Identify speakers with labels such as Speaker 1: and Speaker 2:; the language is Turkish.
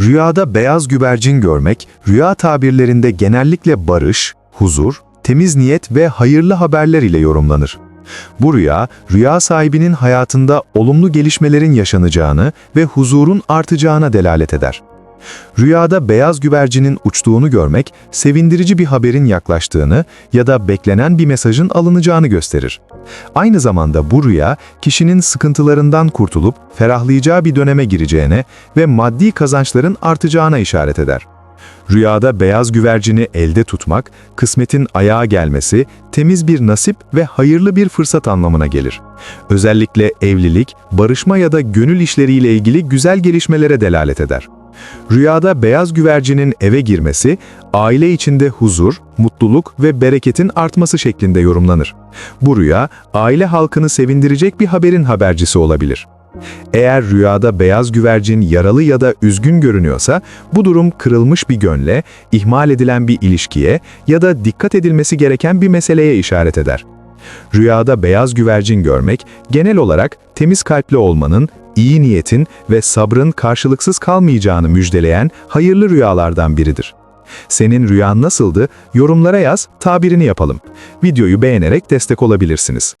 Speaker 1: Rüyada beyaz güvercin görmek, rüya tabirlerinde genellikle barış, huzur, temiz niyet ve hayırlı haberler ile yorumlanır. Bu rüya, rüya sahibinin hayatında olumlu gelişmelerin yaşanacağını ve huzurun artacağına delalet eder. Rüyada beyaz güvercinin uçtuğunu görmek, sevindirici bir haberin yaklaştığını ya da beklenen bir mesajın alınacağını gösterir. Aynı zamanda bu rüya, kişinin sıkıntılarından kurtulup ferahlayacağı bir döneme gireceğine ve maddi kazançların artacağına işaret eder. Rüyada beyaz güvercini elde tutmak, kısmetin ayağa gelmesi, temiz bir nasip ve hayırlı bir fırsat anlamına gelir. Özellikle evlilik, barışma ya da gönül işleriyle ilgili güzel gelişmelere delalet eder. Rüyada beyaz güvercinin eve girmesi, aile içinde huzur, mutluluk ve bereketin artması şeklinde yorumlanır. Bu rüya, aile halkını sevindirecek bir haberin habercisi olabilir. Eğer rüyada beyaz güvercin yaralı ya da üzgün görünüyorsa, bu durum kırılmış bir gönle, ihmal edilen bir ilişkiye ya da dikkat edilmesi gereken bir meseleye işaret eder. Rüyada beyaz güvercin görmek, genel olarak temiz kalpli olmanın, iyi niyetin ve sabrın karşılıksız kalmayacağını müjdeleyen hayırlı rüyalardan biridir. Senin rüyan nasıldı? Yorumlara yaz, tabirini yapalım. Videoyu beğenerek destek olabilirsiniz.